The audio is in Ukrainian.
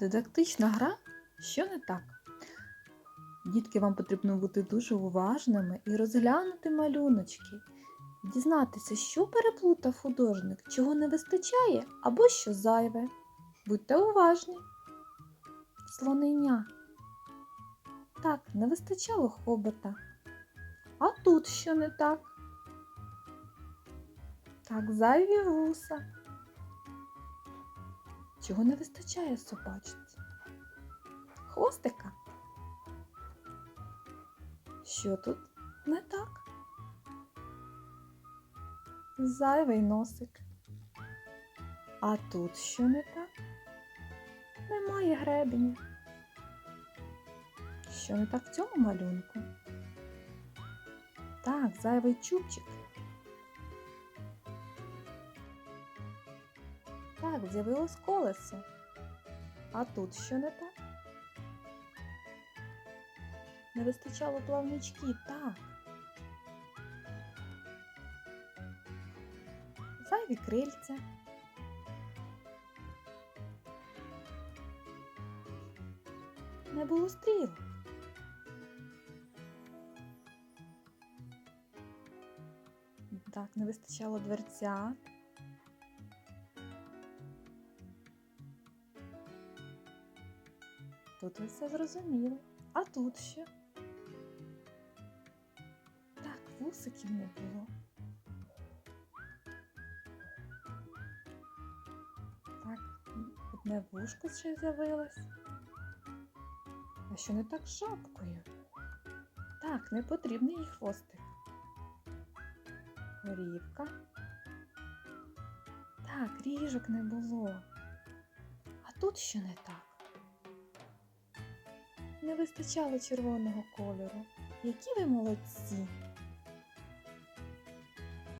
Дидактична гра що не так? Дітки, вам потрібно бути дуже уважними і розглянути малюночки, дізнатися, що переплутав художник, чого не вистачає або що зайве. Будьте уважні. Слонення. Так, не вистачало хобота. А тут що не так? Так, зайві вуса. Чого не вистачає собачці? Хвостика. Що тут не так? Зайвий носик. А тут що не так? Немає гребеня. Що не так в цьому малюнку? Так, зайвий чубчик. Так, з'явилось колесо. А тут що не так? Не вистачало плавничків, так. Зайві крильця. Не було стрілок. Так, не вистачало дверця. Тут ви все зрозуміли. А тут що? Так, вусиків не було. Так, одне вушко ще з'явилось. А що не так з жабкою? Так, не потрібний їй хвостик. Горівка. Так, ріжок не було. А тут що не так? Вистачало червоного кольору. Які ви молодці!